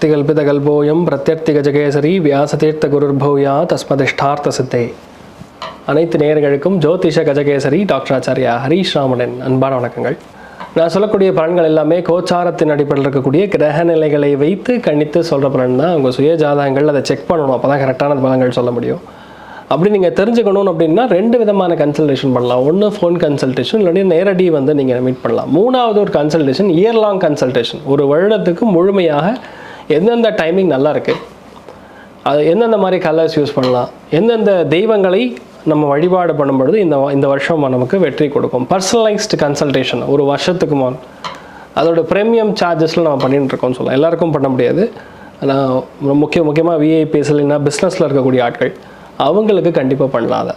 அர்த்திகல்பிதகல்போயம் பிரத்யர்த்திகஜகேசரி வியாசதீர்த்த குருர்பூயா தஸ்மதிஷ்டார்த்த சித்தே அனைத்து நேயர்களுக்கும் ஜோதிஷ கஜகேசரி டாக்டர் ஆச்சாரியா ஹரீஷ் அன்பான வணக்கங்கள். நான் சொல்லக்கூடிய பலன்கள் எல்லாமே கோச்சாரத்தின் அடிப்படையில் இருக்கக்கூடிய கிரக நிலைகளை வைத்து கணித்து சொல்கிற பலன் தான். உங்கள் சுய ஜாதகங்கள் அதை செக் பண்ணணும். அப்போ தான் கரெக்டான பலன்கள் சொல்ல முடியும். அப்படி நீங்கள் தெரிஞ்சுக்கணும் அப்படின்னா ரெண்டு விதமான கன்சல்டேஷன் பண்ணலாம். ஒன்று ஃபோன் கன்சல்டேஷன் இல்லாட்டி நேரடி வந்து நீங்கள் மீட் பண்ணலாம். மூணாவது ஒரு கன்சல்டேஷன் இயர் லாங் கன்சல்டேஷன் ஒரு வருடத்துக்கு முழுமையாக எந்தெந்த டைமிங் நல்லா இருக்குது அது எந்தெந்த மாதிரி கலர்ஸ் யூஸ் பண்ணலாம்? எந்தெந்த தெய்வங்களை நம்ம வழிபாடு பண்ணும்பொழுது இந்த இந்த வருஷம் நமக்கு வெற்றி கொடுக்கும்? பர்சனலைஸ்டு கன்சல்டேஷன் ஒரு வருஷத்துக்கு முன். அதோட ப்ரீமியம் சார்ஜஸில் நம்ம பண்ணிட்டு இருக்கோம்னு சொல்லலாம். எல்லாருக்கும் பண்ண முடியாது. ஆனால் முக்கிய முக்கியமாக விஐபிஎஸ் இல்லைன்னா பிஸ்னஸில் இருக்கக்கூடிய ஆட்கள் அவங்களுக்கு கண்டிப்பாக பண்ணலாம் அதை.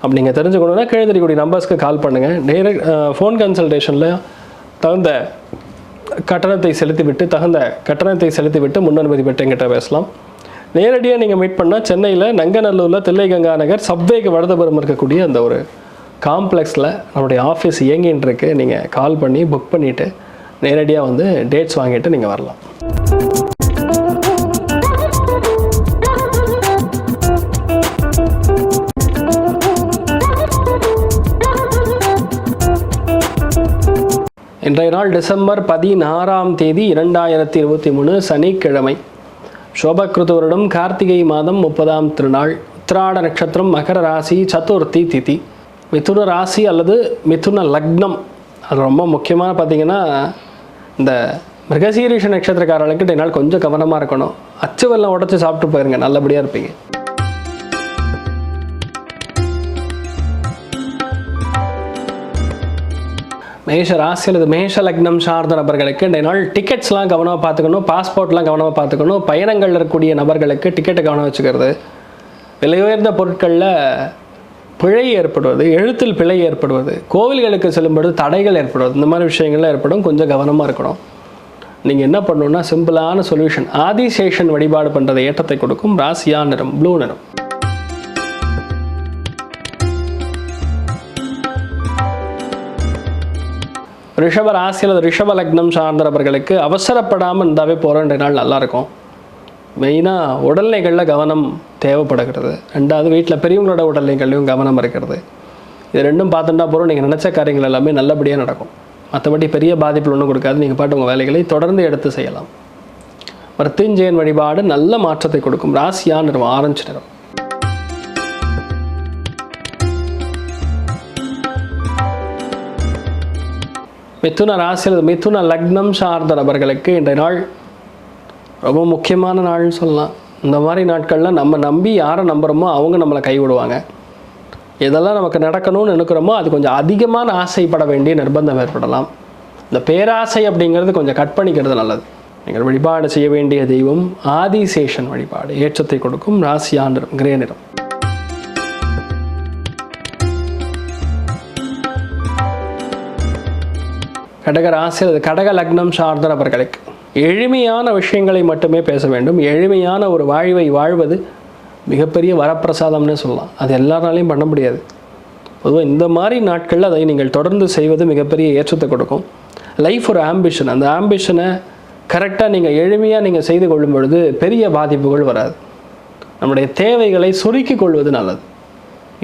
அப்படி நீங்கள் தெரிஞ்சுக்கணுன்னா கீழே தெரியக்கூடிய நம்பர்ஸ்க்கு கால் பண்ணுங்கள் டேரக்ட் ஃபோன் கன்சல்டேஷனில் தகுந்த கட்டணத்தை செலுத்திவிட்டு தகுந்த கட்டணத்தை செலுத்திவிட்டு முன்னனுமதி பெற்று எங்கிட்ட பேசலாம். நேரடியாக நீங்கள் மீட் பண்ணால் சென்னையில் நங்கநல்லூரில் தில்லைகங்கா நகர் சப்வேக்கு வடதபுரம் இருக்கக்கூடிய அந்த ஒரு காம்ப்ளெக்ஸில் நம்முடைய ஆஃபீஸ் இயங்கின்னு இருக்கு. நீங்கள் கால் பண்ணி புக் பண்ணிவிட்டு நேரடியாக வந்து டேட்ஸ் வாங்கிட்டு நீங்கள் வரலாம். இன்றைய நாள் டிசம்பர் பதினாறாம் தேதி இரண்டாயிரத்தி இருபத்தி மூணு சனிக்கிழமை. சோபக்ருது வருடம் கார்த்திகை மாதம் முப்பதாம் திருநாள். உத்திராட நட்சத்திரம் மகர ராசி சதுர்த்தி திதி. மிதுன ராசி அல்லது மிதுன லக்னம். அது ரொம்ப முக்கியமான பார்த்தீங்கன்னா இந்த மிருகசீரிஷ நட்சத்திரக்காரர்களுக்கு இன்றைய நாள் கொஞ்சம் கவனமாக இருக்கணும். அச்சு வெள்ளம் உடச்சி சாப்பிட்டு போயிருங்க நல்லபடியாக இருப்பீங்க. மேஷ ராசி அல்லது மேஷ லக்னம் சார்ந்த நபர்களுக்கு இந்த நாள் டிக்கெட்ஸ்லாம் கவனமாக பார்த்துக்கணும் பாஸ்போர்ட்லாம் கவனமாக பார்த்துக்கணும் பயணங்கள் இருக்கக்கூடிய நபர்களுக்கு டிக்கெட்டை கவனம் வச்சுக்கிறது. விலை உயர்ந்த பொருட்களில் பிழை ஏற்படுவது எழுத்தில் பிழை ஏற்படுவது கோவில்களுக்கு செல்லும்பொழுது தடைகள் ஏற்படுவது இந்த மாதிரி விஷயங்கள்லாம் ஏற்படும் கொஞ்சம் கவனமாக இருக்கணும். நீங்கள் என்ன பண்ணணும்னா சிம்பிளான சொல்யூஷன் ஆதிசேஷன் வழிபாடு பண்ணுறது ஏற்றத்தை கொடுக்கும் ராசியா நிறம் ப்ளூ நிறம். ரிஷப ராசி அல்லது ரிஷப லக்னம் சார்ந்தவர்களுக்கு அவசரப்படாமல் இருந்தாவே போகிற ரெண்டு நாள் நல்லாயிருக்கும். மெயினாக உடல்நிலைகளில் கவனம் தேவைப்படுகிறது. ரெண்டாவது வீட்டில் பெரியவங்களோட உடல்நிலைகள்லையும் கவனம் இருக்கிறது. இது ரெண்டும் பார்த்துட்டா போகிறோம் நீங்கள் நினச்ச காரியங்கள் எல்லாமே நல்லபடியாக நடக்கும். மற்றபடி பெரிய பாதிப்பு ஒன்றும் கொடுக்காது. நீங்கள் பாட்டு உங்கள் வேலைகளை தொடர்ந்து எடுத்து செய்யலாம். மருத்துவஞ்சயன் வழிபாடு நல்ல மாற்றத்தை கொடுக்கும். ராசியா நிறம் ஆரஞ்சு நிறம். மிதுன ராசி அல்லது மிதுன லக்னம் சார்ந்த நபர்களுக்கு இன்றைய நாள் ரொம்ப முக்கியமான நாள்னு சொல்லலாம். இந்த மாதிரி நாட்களில் நம்ம நம்பி யாரை நம்புகிறோமோ அவங்க நம்மளை கைவிடுவாங்க. எதெல்லாம் நமக்கு நடக்கணும்னு நினைக்கிறோமோ அது கொஞ்சம் அதிகமான ஆசைப்பட வேண்டிய நிர்பந்தம் ஏற்படலாம். இந்த பேராசை அப்படிங்கிறது கொஞ்சம் கட் பண்ணிக்கிறது நல்லது. நீங்கள் வழிபாடு செய்ய வேண்டிய தெய்வம் ஆதிசேஷன் வழிபாடு. ஏற்றத்தை கொடுக்கும் ராசியா நிறம் கிரே நிறம் கடக ராசி அல்லது கடக லக்னம் சார்ந்த நபர்களுக்கு எளிமையான விஷயங்களை மட்டுமே பேச வேண்டும். எளிமையான ஒரு வாழ்வை வாழ்வது மிகப்பெரிய வரப்பிரசாதம்னு சொல்லலாம். அது எல்லாராலையும் பண்ண முடியாது. பொதுவாக இந்த மாதிரி நாட்களில் அதை நீங்கள் தொடர்ந்து செய்வது மிகப்பெரிய ஏற்றத்தை கொடுக்கும். லைஃப் ஒரு ஆம்பிஷன் அந்த ஆம்பிஷனை கரெக்டாக நீங்கள் எளிமையாக நீங்கள் செய்து கொள்ளும் பொழுது பெரிய பாதிப்புகள் வராது. நம்முடைய தேவைகளை சுருக்கிக் கொள்வது நல்லது.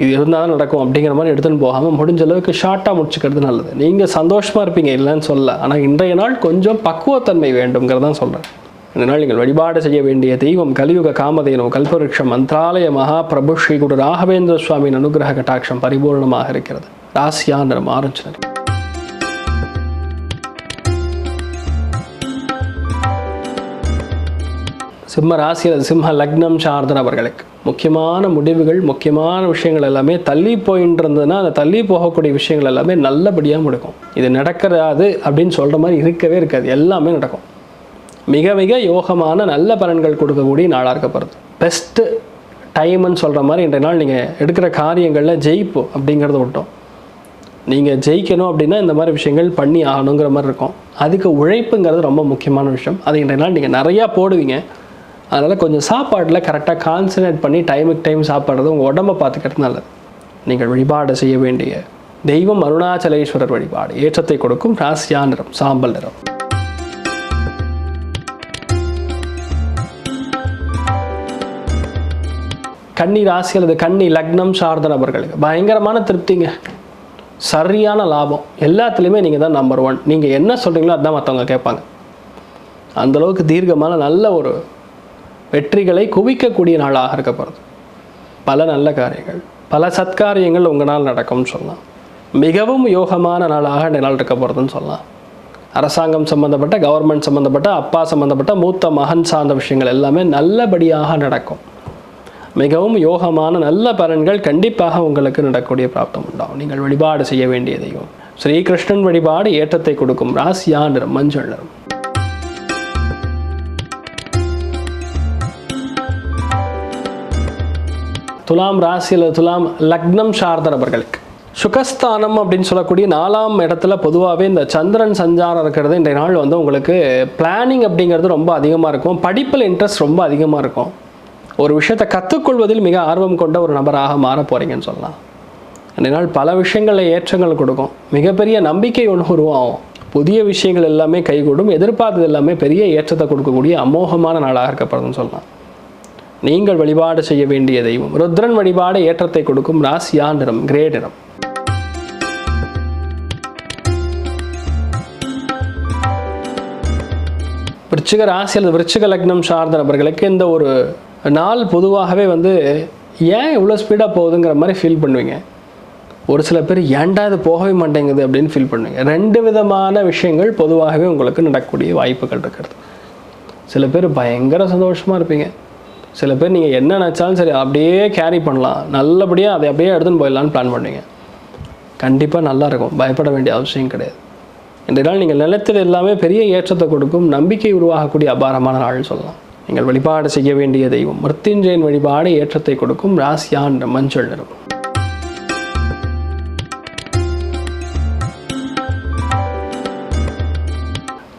இது இருந்தால் தான் நடக்கும் அப்படிங்கிற மாதிரி எடுத்துன்னு போகாமல் முடிஞ்ச அளவுக்கு ஷார்ட்டாக முடிச்சுக்கிறது நல்லது. நீங்கள் சந்தோஷமாக இருப்பீங்க இல்லைன்னு சொல்ல ஆனால் இன்றைய நாள் கொஞ்சம் பக்குவத்தன்மை வேண்டுங்கிறதான் சொல்கிறேன் இதனால் நீங்கள் வழிபாடு செய்ய வேண்டிய தெய்வம் கலியுக காமதேனம் கல்பவருஷம் மந்த்ராலய மகா பிரபு ஸ்ரீ குரு ராகவேந்திர சுவாமியின் அனுகிரக கட்டாட்சம் பரிபூர்ணமாக இருக்கிறது. ராசியா நிறம் ஆரஞ்சு நிறம். சிம்ம ராசி அல்லது சிம்ம லக்னம் சார்ந்த நபர்களுக்கு முக்கியமான முடிவுகள் முக்கியமான விஷயங்கள் எல்லாமே தள்ளி போயின்னு இருந்ததுன்னா அந்த தள்ளி போகக்கூடிய விஷயங்கள் எல்லாமே நல்லபடியாக முடிக்கும். இது நடக்கிறாது அப்படின்னு சொல்கிற மாதிரி இருக்கவே இருக்காது. எல்லாமே நடக்கும். மிக மிக யோகமான நல்ல பலன்கள் கொடுக்கக்கூடிய நாளாக இருக்கப்படுது பெஸ்ட்டு டைம்னு சொல்கிற மாதிரி இன்றைய நாள் நீங்கள் எடுக்கிற காரியங்களில் ஜெயிப்பு அப்படிங்கிறத விட்டோம். நீங்கள் ஜெயிக்கணும் அப்படின்னா இந்த மாதிரி விஷயங்கள் பண்ணி ஆகணுங்கிற மாதிரி இருக்கும். அதுக்கு உழைப்புங்கிறது ரொம்ப முக்கியமான விஷயம். அது இன்றைய நாள் நீங்கள் நிறையா போடுவீங்க. அதனால் கொஞ்சம் சாப்பாட்டில் கரெக்டாக கான்சன்ட்ரேட் பண்ணி டைமுக்கு டைம் சாப்பிட்றது உங்கள் உடம்பை பார்த்துக்கிறது நல்லது. நீங்கள் வழிபாடை செய்ய வேண்டிய தெய்வம் அருணாச்சலேஸ்வரர் வழிபாடு. ஏற்றத்தை கொடுக்கும் ராசியா நிறம் சாம்பல் நிறம். கன்னி ராசி அல்லது கன்னி லக்னம் சார்ந்த நபர்களுக்கு பயங்கரமான திருப்திங்க. சரியான லாபம். எல்லாத்துலேயுமே நீங்கள் தான் நம்பர் ஒன் நீங்கள் என்ன சொல்கிறீங்களோ அதுதான் மற்றவங்க கேட்பாங்க. அந்தளவுக்கு தீர்க்கமான நல்ல ஒரு வெற்றிகளை குவிக்கக்கூடிய நாளாக இருக்க போகிறது பல நல்ல காரியங்கள் பல சத்காரியங்கள் உங்களால் நடக்கும்னு சொல்லலாம். மிகவும் யோகமான நாளாக இந்த நாள் இருக்க போகிறதுன்னு சொல்லலாம். அரசாங்கம் சம்மந்தப்பட்ட கவர்மெண்ட் சம்மந்தப்பட்ட அப்பா சம்மந்தப்பட்ட மூத்த மகன் சார்ந்த விஷயங்கள் எல்லாமே நல்லபடியாக நடக்கும். மிகவும் யோகமான நல்ல பலன்கள் கண்டிப்பாக உங்களுக்கு நடக்கக்கூடிய பிராப்தம் உண்டாகும். நீங்கள் வழிபாடு செய்ய வேண்டியதையும் ஸ்ரீகிருஷ்ணன் வழிபாடு ஏற்றத்தை கொடுக்கும். ராசியா நிறம் மஞ்சள் நிறம். துலாம் ராசி அல்லது துலாம் லக்னம் சார்ந்த நபர்களுக்கு சுகஸ்தானம் அப்படின்னு சொல்லக்கூடிய நாலாம் இடத்துல பொதுவாகவே இந்த சந்திரன் சஞ்சாரம் இருக்கிறது. இன்றைய நாள் வந்து உங்களுக்கு பிளானிங் அப்படிங்கிறது ரொம்ப அதிகமாக இருக்கும். படிப்பில் இன்ட்ரெஸ்ட் ரொம்ப அதிகமாக இருக்கும். ஒரு விஷயத்தை கற்றுக்கொள்வதில் மிக ஆர்வம் கொண்ட ஒரு நபராக மாற போகிறீங்கன்னு சொல்லலாம். இன்றைய நாள் பல விஷயங்களில் ஏற்றங்கள் கொடுக்கும். மிகப்பெரிய நம்பிக்கை ஒன்று உருவாகும். புதிய விஷயங்கள் எல்லாமே கைகூடும். எதிர்பார்த்தது எல்லாமே பெரிய ஏற்றத்தை கொடுக்கக்கூடிய அமோகமான நாளாக இருக்கப்படுதுன்னு சொல்லலாம். நீங்கள் வழிபாடு செய்ய வேண்டிய தெய்வம். ருத்ரன் வழிபாடு ஏற்றத்தை கொடுக்கும் ராசியா நிறம் கிரே நிறம். விருச்சிக ராசி அல்லது விருச்சிக லக்னம் சார்ந்த நபர்களுக்கு இந்த ஒரு நாள் பொதுவாகவே வந்து ஏன் இவ்வளோ ஸ்பீடாக போகுதுங்கிற மாதிரி ஃபீல் பண்ணுவீங்க. ஒரு சில பேர் ஏண்டா இது போகவே மாட்டேங்குது அப்படின்னு ஃபீல் பண்ணுவீங்க. ரெண்டு விதமான விஷயங்கள் பொதுவாகவே உங்களுக்கு நடக்கக்கூடிய வாய்ப்புகள் இருக்கிறது. சில பேர் பயங்கர சந்தோஷமாக இருப்பீங்க. சில பேர் நீங்கள் என்ன நினச்சாலும் சரி அப்படியே கேரி பண்ணலாம். நல்லபடியாக அதை அப்படியே எடுத்துன்னு போயிடலான்னு பிளான் பண்ணுவீங்க கண்டிப்பாக நல்லா இருக்கும். பயப்பட வேண்டிய அவசியம் கிடையாது. என்றால் நாள் நீங்கள் நிலத்தில் எல்லாமே பெரிய ஏற்றத்தை கொடுக்கும். நம்பிக்கை உருவாகக்கூடிய அபாரமான ஆள் சொல்லலாம். நீங்கள் வழிபாடு செய்ய வேண்டிய தெய்வம். மிருத்யுஞ்சயன் வழிபாடு ஏற்றத்தை கொடுக்கும். ராசியான் மஞ்சள் நிறம்.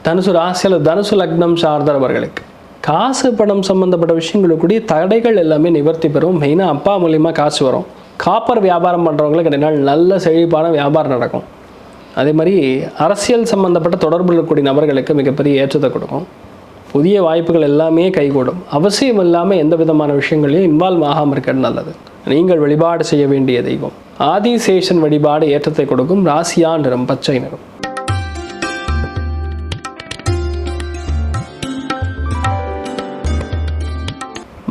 தனுசு ராசியில் தனுசு லக்னம் சார்ந்தவர்களுக்கு. காசு பணம் சம்மந்தப்பட்ட விஷயங்களுக்கு தடைகள் எல்லாமே நிவர்த்தி பெறும். மெயினாக அப்பா மூலியமாக காசு வரும். காப்பர் வியாபாரம் பண்ணுறவங்களுக்கு ரெண்டு நாள் நல்ல செழிப்பான வியாபாரம் நடக்கும். அதே மாதிரி அரசியல் சம்மந்தப்பட்ட தொடர்பு இருக்கக்கூடிய நபர்களுக்கு மிகப்பெரிய ஏற்றத்தை கொடுக்கும். புதிய வாய்ப்புகள் எல்லாமே கைகூடும். அவசியம் இல்லாமல் எந்த விதமான விஷயங்களையும் இன்வால்வ் ஆகாமல் இருக்கிறது நல்லது. நீங்கள் வழிபாடு செய்ய வேண்டிய தெய்வம். ஆதிசேஷன் வழிபாடு ஏற்றத்தை கொடுக்கும். ராசியா நிறம் பச்சை நிறம்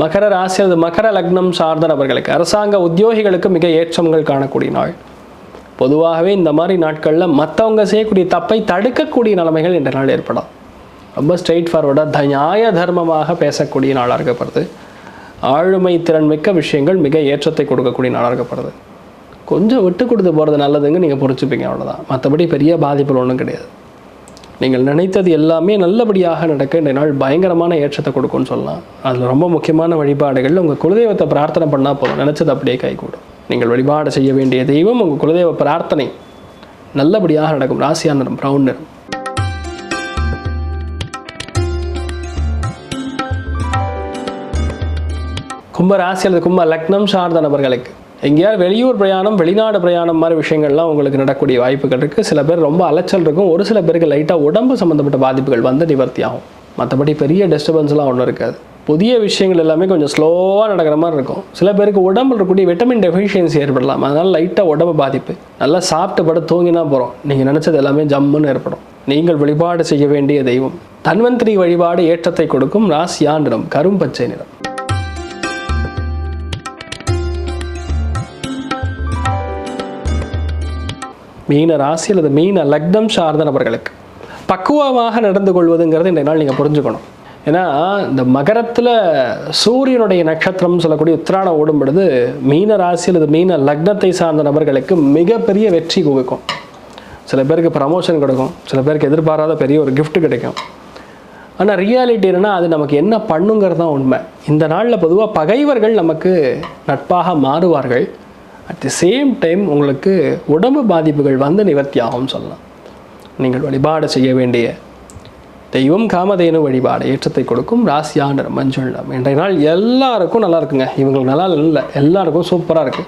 மகர ராசி அல்லது மகர லக்னம் சார்ந்த நபர்களுக்கு அரசாங்க உத்தியோகிகளுக்கு மிக ஏற்றங்கள் காணக்கூடிய நாள். பொதுவாகவே இந்த மாதிரி நாட்களில் மற்றவங்க செய்யக்கூடிய தப்பை தடுக்கக்கூடிய நிலைமைகள் இந்த நாள் ஏற்படும். ரொம்ப ஸ்ட்ரெயிட் ஃபார்வர்டாக நியாய தர்மமாக பேசக்கூடிய நாளாக இருக்கப்படுது. ஆளுமை திறன் மிக்க விஷயங்கள் மிக ஏற்றத்தை கொடுக்கக்கூடிய நாளாக இருக்கப்படுது. கொஞ்சம் விட்டு கொடுத்து போகிறது நல்லதுங்க நீங்கள் புரிச்சுப்பீங்க அவ்வளோதான் மற்றபடி பெரிய பாதிப்புகள் ஒன்றும் கிடையாது. நீங்கள் நினைத்தது எல்லாமே நல்லபடியாக நடக்க இந்த நாள் பயங்கரமான ஏற்றத்தை கொடுக்கும்னு சொல்லலாம். அதில் ரொம்ப முக்கியமான வழிபாடுகள் உங்கள் குலதெய்வத்தை பிரார்த்தனை பண்ணால் போதும். நினச்சது அப்படியே கைகூடும். நீங்கள் வழிபாடு செய்ய வேண்டிய தெய்வம் உங்கள் குலதெய்வ பிரார்த்தனை. நல்லபடியாக நடக்கும். ராசியா நிறம் ப்ரௌன் நிறம். கும்ப ராசி அல்லது கும்ப லக்னம் சார்ந்த நபர்களுக்கு எங்கேயாவது வெளியூர் பிரயாணம் வெளிநாடு பிரயாணம் மாதிரி விஷயங்கள்லாம் உங்களுக்கு நடக்கக்கூடிய வாய்ப்புகள் இருக்குது சில பேர் ரொம்ப அலைச்சல் இருக்கும். ஒரு சில பேருக்கு லைட்டாக உடம்பு சம்மந்தப்பட்ட பாதிப்புகள் வந்து நிவர்த்தி ஆகும். மற்றபடி பெரிய டிஸ்டர்பன்ஸ்லாம் ஒன்றும் இருக்காது. புதிய விஷயங்கள் எல்லாமே கொஞ்சம் ஸ்லோவாக நடக்கிற மாதிரி இருக்கும். சில பேருக்கு உடம்புல இருக்கக்கூடிய விட்டமின் டெஃபிஷியன்சி ஏற்படலாம். அதனால் லைட்டாக உடம்பு பாதிப்பு. நல்லா சாப்பிட்டு பட தூங்கினா போகிறோம் நீங்கள் நினச்சது எல்லாமே ஜம்முன்னு ஏற்படும். நீங்கள் வழிபாடு செய்ய வேண்டிய தெய்வம். தன்வந்திரி வழிபாடு ஏற்றத்தை கொடுக்கும். ராசியா நிறம் கரும்பச்சை நிறம். மீன ராசி அல்லது மீன லக்னம் சார்ந்த நபர்களுக்கு பக்குவமாக நடந்து கொள்வதுங்கிறது இந்த நாள் நீங்கள் புரிஞ்சுக்கணும். ஏன்னா இந்த மகரத்தில் சூரியனுடைய நட்சத்திரம் சொல்லக்கூடிய உத்திராணம் ஓடும் பொழுது மீன ராசி அல்லது மீன லக்னத்தை சார்ந்த நபர்களுக்கு மிகப்பெரிய வெற்றி குவிக்கும். சில பேருக்கு ப்ரமோஷன் கிடைக்கும். சில பேருக்கு எதிர்பாராத பெரிய ஒரு கிஃப்ட் கிடைக்கும். ஆனால் ரியாலிட்டி என்னென்னா அது நமக்கு என்ன பண்ணுங்கிறது தான் உண்மை. இந்த நாளில் பொதுவாக பகைவர்கள் நமக்கு நட்பாக மாறுவார்கள். அட் தி சேம் டைம் உங்களுக்கு உடம்பு பாதிப்புகள் வந்து நிவர்த்தி ஆகும்னு சொல்லலாம். நீங்கள் வழிபாடு செய்ய வேண்டிய தெய்வம் காமதேனு வழிபாடு ஏற்றத்தை கொடுக்கும் ராசியாண்டர் மஞ்சள் இன்றைய நாள் எல்லாருக்கும் நல்லா இருக்குங்க. இவங்களுக்கு நல்லா இல்லை எல்லாருக்கும் சூப்பராக இருக்குது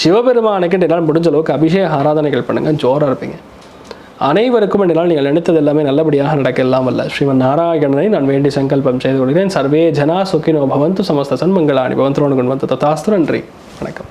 சிவபெருமானுக்கு இன்றைய நாள் முடிஞ்ச அளவுக்கு அபிஷேக ஆராதனைகள் பண்ணுங்கள் ஜோராக இருப்பீங்க. அனைவருக்கும் என்னால் நீங்கள் நினைத்தது எல்லாமே நல்லபடியாக நடக்க இல்லாமல் ஸ்ரீமன் நாராயணனை நான் வேண்டி சங்கல்பம் செய்து கொள்கிறேன். சர்வே ஜனா சுக்கினோ பவந்து சமஸ்த சன்மங்களாணி பவந்தரோடு குணவந்த ததாஸ்து நன்றி. வணக்கம்.